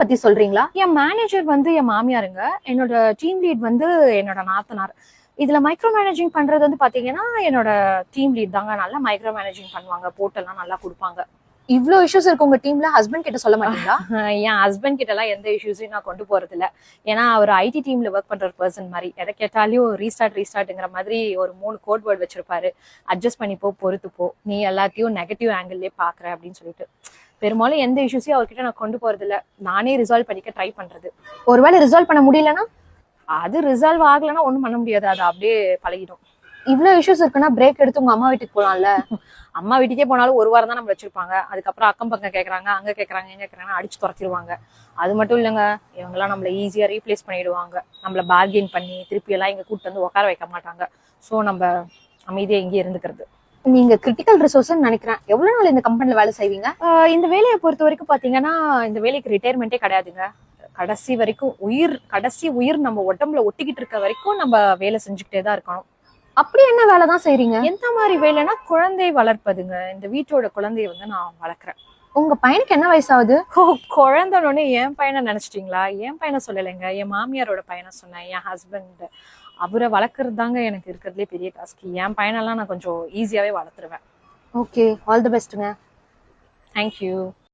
பத்தி சொல்றீங்களா? என் மேனேஜர் வந்து என் மாமியாருங்க. என்னோட டீம் லீட் வந்து என்னோட நாத்தனார். இதுல மைக்ரோ மேனேஜிங் பண்றது வந்து பாத்தீங்கன்னா என்னோட டீம் லீட் தாங்க. நல்லா மைக்ரோ மேனேஜிங் பண்ணுவாங்க. போட்டெல்லாம் நல்லா கொடுப்பாங்க. இவ்ளோ இஷ்யூஸ் இருக்கு உங்க டீம்ல ஹஸ்பண்ட் கிட்ட சொல்ல மாட்டீங்களா? என் ஹஸ்பண்ட் கிட்ட எல்லாம் எந்த இஷ்யூஸையும் நான் கொண்டு போறது இல்ல. ஏன்னா அவர் ஐடி டீம்ல ஒர்க் பண்ற பர்சன் மாதிரி. எதை கேட்டாலையும் ரீஸ்டார்ட் ரீஸ்டார்ட்ங்கிற மாதிரி ஒரு மூணு கோட் வேர்ட் வச்சிருப்பாரு. அட்ஜஸ்ட் பண்ணிப்போ பொறுத்துப்போ. நீ எல்லாத்தையும் நெகட்டிவ் ஆங்கிள்லயே பாக்குற அப்படின்னு சொல்லிட்டு. பெரும்பாலும் எந்த இஷ்யூஸையும் அவர்கிட்ட நான் கொண்டு போறது இல்லை நானே ரிசால்வ் பண்ணிக்க ட்ரை பண்றது. ஒருவேளை ரிசால்வ் பண்ண முடியலன்னா? அது ரிசால்வ் ஆகலைன்னா ஒண்ணும் பண்ண முடியாது. அது அப்படியே பழகிடும். இவ்வளோ இஷ்யூஸ் இருக்குன்னா பிரேக் எடுத்து உங்க அம்மா வீட்டுக்கு போகலாம்ல அம்மா வீட்டுக்கே போனாலும் ஒரு வாரம் தான் நம்ம வச்சிருப்பாங்க. அதுக்கப்புறம் அக்கம் பக்கம் கேட்குறாங்க அங்க கேட்குறாங்க எங்க கேட்குறாங்க அடிச்சு துரத்திடுவாங்க. அது மட்டும் இல்லைங்க இவங்கெல்லாம் நம்மள ஈஸியா ரீப்ளேஸ் பண்ணிடுவாங்க. நம்மள பார்கெயின் பண்ணி திருப்பி எல்லாம் இங்க கூட்டு வந்து உட்கார வைக்க மாட்டாங்க. சோ நம்ம அமைதியா இங்கே இருந்துக்கிறது. நீங்க கிரிட்டிக்கல் ரிசோர்ஸ் நினைக்கிறேன். எவ்வளவு நாள் இந்த கம்பெனில வேலை செய்வீங்க? இந்த வேலையை பொறுத்த வரைக்கும் பாத்தீங்கன்னா இந்த வேலைக்கு ரிட்டையர்மெண்ட்டே கிடையாதுங்க. கடைசி வரைக்கும் உயிர் கடைசி உயிர் நம்ம உடம்புல ஒட்டிக்கிட்டு இருக்க வரைக்கும் நம்ம வேலை செஞ்சுக்கிட்டே தான் இருக்கணும். அப்படி என்ன வேலை தான் செய்றீங்க? எந்த மாதிரி வேலைன்னா குழந்தை வளர்ப்பதுங்க. இந்த வீட்டோட குழந்தைய வந்து நான் வளர்க்குறேன். உங்க பையனுக்கு என்ன வயசாகுது? ஓ குழந்தைன்னு என் பையனை நினைச்சிட்டீங்களா? என் பையனை சொல்லலைங்க. என் மாமியாரோட பையனை சொன்னேன். என் ஹஸ்பண்ட் அவரை வளர்க்குறது தாங்க எனக்கு இருக்கிறதுலே பெரிய டாஸ்க் என் பையனெல்லாம் நான் கொஞ்சம் ஈஸியாவே வளர்த்துருவேன். ஓகே ஆல் தி பெஸ்ட்டுங்க தேங்க்யூ